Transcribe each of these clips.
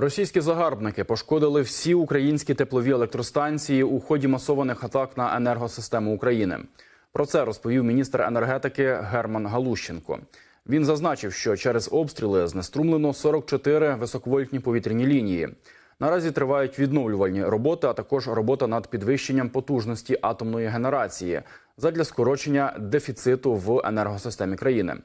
Російські загарбники пошкодили всі українські теплові електростанції у ході масованих атак на енергосистему України. Про це розповів міністр енергетики Герман Галущенко. Він зазначив, що через обстріли знеструмлено 44 високовольтні повітряні лінії. Наразі тривають відновлювальні роботи, а також робота над підвищенням потужності атомної генерації задля скорочення дефіциту в енергосистемі країни.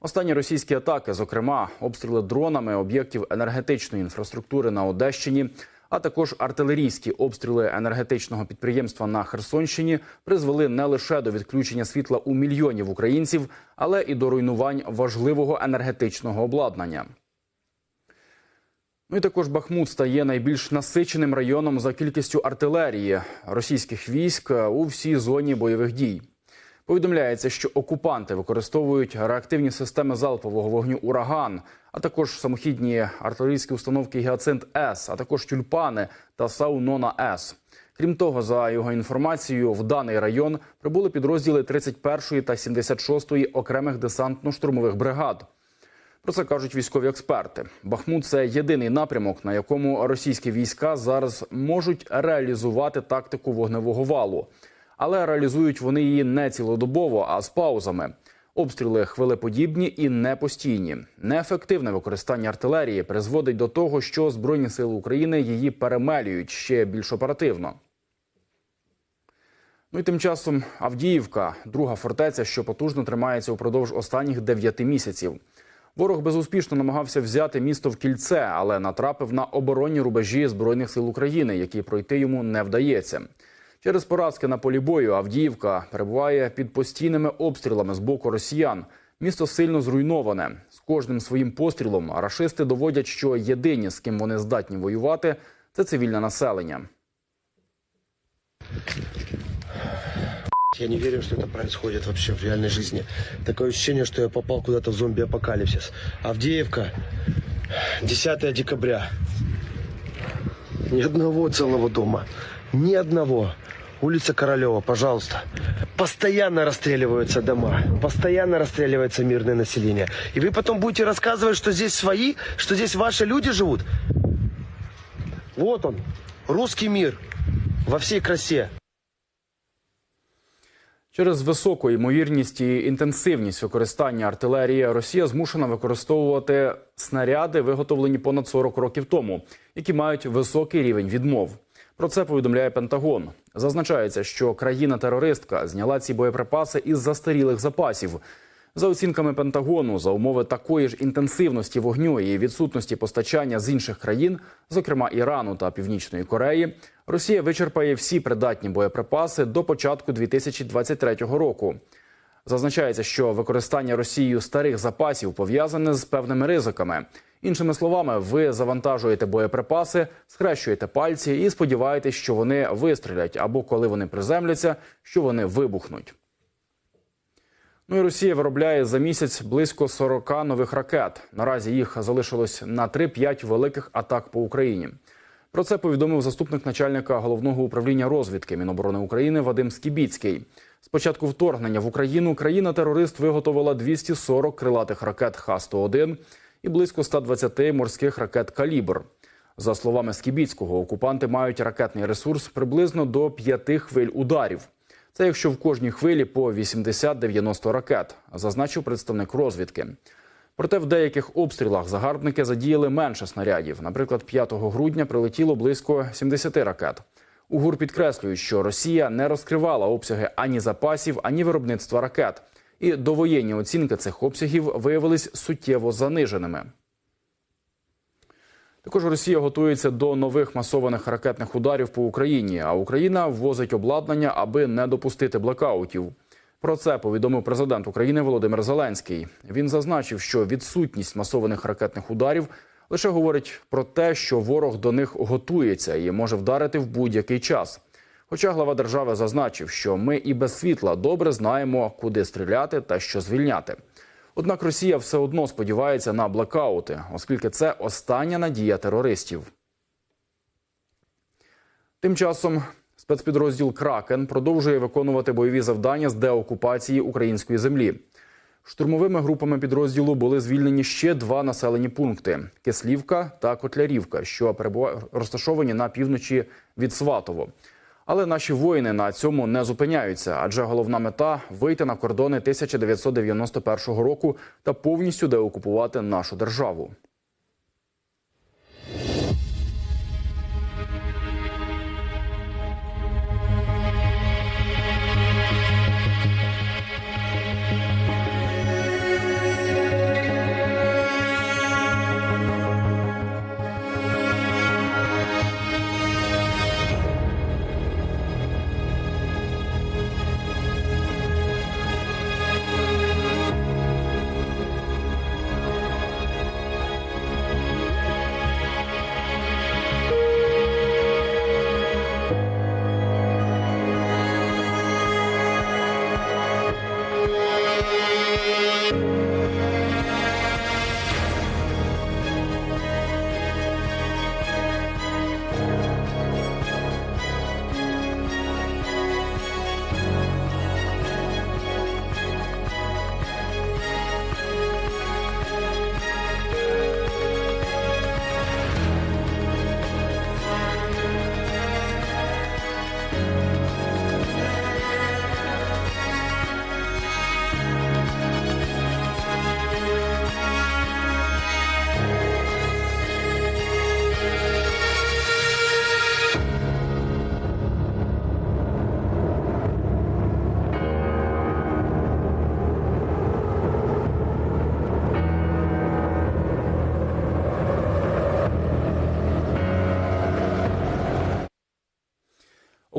Останні російські атаки, зокрема обстріли дронами об'єктів енергетичної інфраструктури на Одещині, а також артилерійські обстріли енергетичного підприємства на Херсонщині, призвели не лише до відключення світла у мільйонів українців, але і до руйнувань важливого енергетичного обладнання. Ну і також Бахмут стає найбільш насиченим районом за кількістю артилерії російських військ у всій зоні бойових дій. Повідомляється, що окупанти використовують реактивні системи залпового вогню Ураган, а також самохідні артилерійські установки Гіацинт С, а також тюльпани та Саунона С. Крім того, за його інформацією, в даний район прибули підрозділи 31-ї та 76-ї окремих десантно-штурмових бригад. Про це кажуть військові експерти. Бахмут це єдиний напрямок, на якому російські війська зараз можуть реалізувати тактику вогневого валу. Але реалізують вони її не цілодобово, а з паузами. Обстріли хвилеподібні і непостійні. Неефективне використання артилерії призводить до того, що Збройні сили України її перемелюють ще більш оперативно. Ну і тим часом Авдіївка, друга фортеця, що потужно тримається упродовж останніх дев'яти місяців. Ворог безуспішно намагався взяти місто в кільце, але натрапив на оборонні рубежі збройних сил України, які пройти йому не вдається. Через поразки на полі бою Авдіївка перебуває під постійними обстрілами з боку росіян. Місто сильно зруйноване. З кожним своїм пострілом рашисти доводять, що єдині, з ким вони здатні воювати, це цивільне населення. Я не верю, что это происходит вообще в реальной жизни. Такое ощущение, что я попал куда-то в зомби-апокалипсис. Авдеевка, 10 декабря. Ни одного целого дома. Ни одного. Улица Королева, пожалуйста. Постоянно расстреливаются дома. Постоянно расстреливается мирное население. И вы потом будете рассказывать, что здесь свои, что здесь ваши люди живут. Вот он, русский мир во всей красе. Через високу ймовірність і інтенсивність використання артилерії Росія змушена використовувати снаряди, виготовлені понад 40 років тому, які мають високий рівень відмов. Про це повідомляє Пентагон. Зазначається, що країна-терористка зняла ці боєприпаси із застарілих запасів. За оцінками Пентагону, за умови такої ж інтенсивності вогню і відсутності постачання з інших країн, зокрема Ірану та Північної Кореї, Росія вичерпає всі придатні боєприпаси до початку 2023 року. Зазначається, що використання Росією старих запасів пов'язане з певними ризиками. Іншими словами, ви завантажуєте боєприпаси, схрещуєте пальці і сподіваєтесь, що вони вистрілять, або коли вони приземляться, що вони вибухнуть. Ну і Росія виробляє за місяць близько 40 нових ракет. Наразі їх залишилось на 3-5 великих атак по Україні. Про це повідомив заступник начальника головного управління розвідки Міноборони України Вадим Скібіцький. З початку вторгнення в Україну країна-терорист виготовила 240 крилатих ракет Х-101 і близько 120 морських ракет Калібр. За словами Скібіцького, окупанти мають ракетний ресурс приблизно до п'яти хвиль ударів. Це якщо в кожній хвилі по 80-90 ракет, зазначив представник розвідки. Проте в деяких обстрілах загарбники задіяли менше снарядів. Наприклад, 5 грудня прилетіло близько 70 ракет. У ГУР підкреслюють, що Росія не розкривала обсяги ані запасів, ані виробництва ракет. І довоєнні оцінки цих обсягів виявились суттєво заниженими. Також Росія готується до нових масованих ракетних ударів по Україні, а Україна ввозить обладнання, аби не допустити блекаутів. Про це повідомив президент України Володимир Зеленський. Він зазначив, що відсутність масованих ракетних ударів лише говорить про те, що ворог до них готується і може вдарити в будь-який час. Хоча глава держави зазначив, що ми і без світла добре знаємо, куди стріляти та що звільняти. Однак Росія все одно сподівається на блекаути, оскільки це остання надія терористів. Тим часом спецпідрозділ Кракен продовжує виконувати бойові завдання з деокупації української землі. Штурмовими групами підрозділу були звільнені ще два населені пункти: Кислівка та Котлярівка, що перебува- розташовані на півночі від Сватово. Але наші воїни на цьому не зупиняються, адже головна мета вийти на кордони 1991 року та повністю деокупувати нашу державу.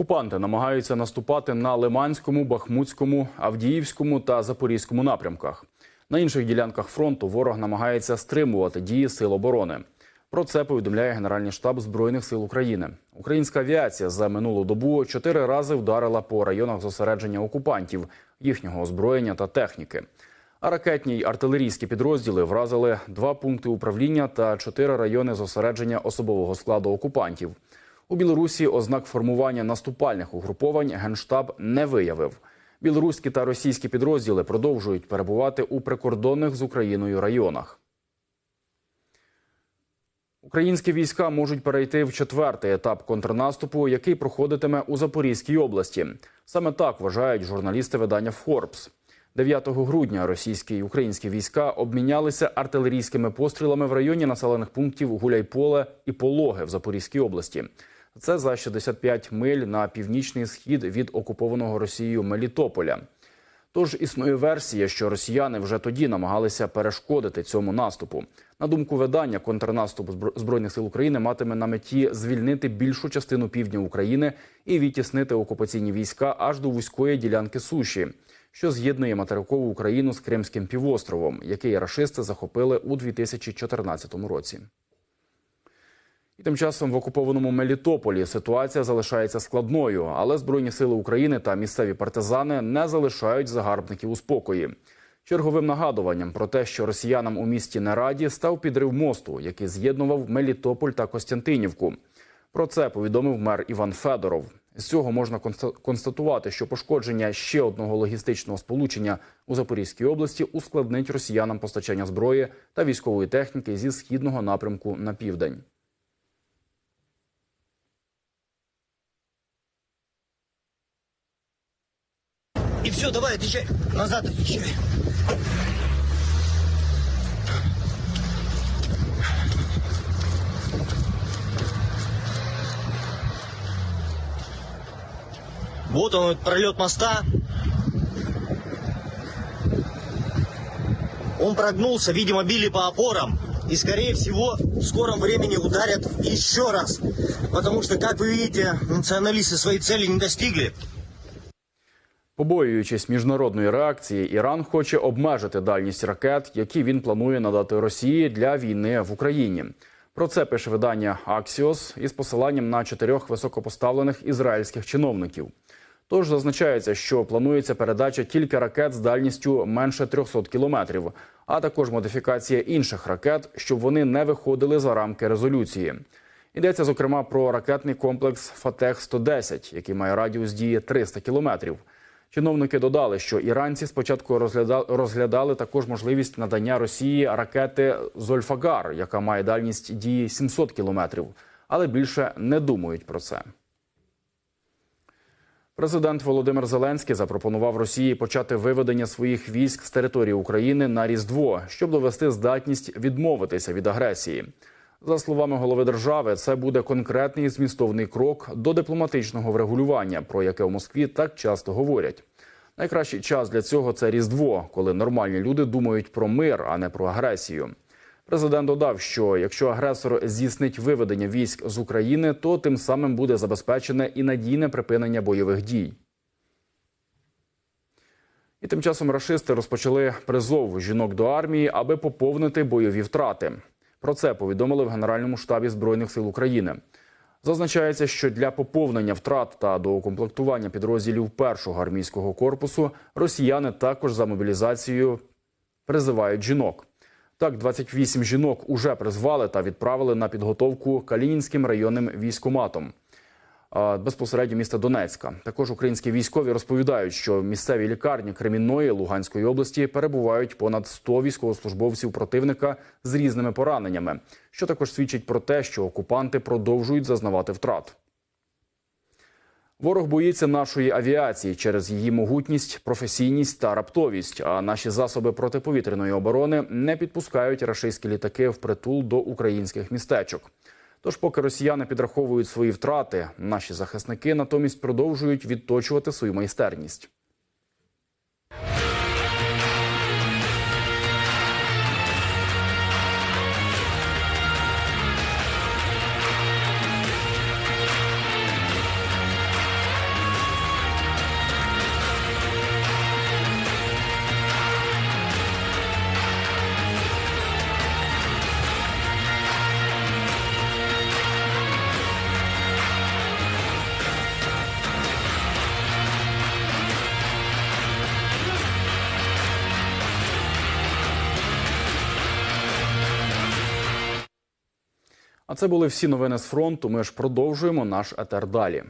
Окупанти намагаються наступати на Лиманському, Бахмутському, Авдіївському та Запорізькому напрямках. На інших ділянках фронту ворог намагається стримувати дії сил оборони. Про це повідомляє Генеральний штаб Збройних сил України. Українська авіація за минулу добу чотири рази вдарила по районах зосередження окупантів, їхнього озброєння та техніки. А ракетні й артилерійські підрозділи вразили два пункти управління та чотири райони зосередження особового складу окупантів. У Білорусі ознак формування наступальних угруповань генштаб не виявив. Білоруські та російські підрозділи продовжують перебувати у прикордонних з Україною районах. Українські війська можуть перейти в четвертий етап контрнаступу, який проходитиме у Запорізькій області. Саме так вважають журналісти видання Forbes. 9 грудня російські і українські війська обмінялися артилерійськими пострілами в районі населених пунктів Гуляйполе і Пологи в Запорізькій області. Це за 65 миль на північний схід від окупованого Росією Мелітополя. Тож існує версія, що росіяни вже тоді намагалися перешкодити цьому наступу. На думку видання, контрнаступ збройних сил України матиме на меті звільнити більшу частину півдня України і відтіснити окупаційні війська аж до вузької ділянки суші, що з'єднує материкову Україну з Кримським півостровом, який рашисти захопили у 2014 році. І тим часом в окупованому Мелітополі ситуація залишається складною, але Збройні сили України та місцеві партизани не залишають загарбників у спокої. Черговим нагадуванням про те, що росіянам у місті не раді, став підрив мосту, який з'єднував Мелітополь та Костянтинівку. Про це повідомив мер Іван Федоров. З цього можна конста- констатувати, що пошкодження ще одного логістичного сполучення у Запорізькій області ускладнить росіянам постачання зброї та військової техніки зі східного напрямку на південь. И все, давай, отъезжай. Назад отъезжай. Вот он, пролет моста. Он прогнулся, видимо, били по опорам. И, скорее всего, в скором времени ударят еще раз. Потому что, как вы видите, националисты своей цели не достигли. Побоюючись міжнародної реакції, Іран хоче обмежити дальність ракет, які він планує надати Росії для війни в Україні. Про це пише видання Axios із посиланням на чотирьох високопоставлених ізраїльських чиновників. Тож зазначається, що планується передача тільки ракет з дальністю менше 300 кілометрів, а також модифікація інших ракет, щоб вони не виходили за рамки резолюції. Йдеться зокрема про ракетний комплекс Фатех 110 який має радіус дії 300 кілометрів. Чиновники додали, що іранці спочатку розгляда- розглядали також можливість надання Росії ракети Зольфагар, яка має дальність дії 700 кілометрів, але більше не думають про це. Президент Володимир Зеленський запропонував Росії почати виведення своїх військ з території України на Різдво, щоб довести здатність відмовитися від агресії. За словами голови держави, це буде конкретний змістовний крок до дипломатичного врегулювання, про яке у Москві так часто говорять. Найкращий час для цього це Різдво, коли нормальні люди думають про мир, а не про агресію. Президент додав, що якщо агресор здійснить виведення військ з України, то тим самим буде забезпечене і надійне припинення бойових дій. І тим часом рашисти розпочали призов жінок до армії, аби поповнити бойові втрати. Про це повідомили в Генеральному штабі Збройних сил України. Зазначається, що для поповнення втрат та доукомплектування підрозділів першого армійського корпусу росіяни також за мобілізацією призивають жінок. Так, 28 жінок уже призвали та відправили на підготовку Калінінським районним військоматом безпосередньо міста Донецька. Також українські військові розповідають, що в місцевій лікарні Кремінної Луганської області перебувають понад 100 військовослужбовців противника з різними пораненнями, що також свідчить про те, що окупанти продовжують зазнавати втрат. Ворог боїться нашої авіації через її могутність, професійність та раптовість. А наші засоби протиповітряної оборони не підпускають рашистські літаки в притул до українських містечок. Тож, поки росіяни підраховують свої втрати, наші захисники натомість продовжують відточувати свою майстерність. А це були всі новини з фронту. Ми ж продовжуємо наш етер далі.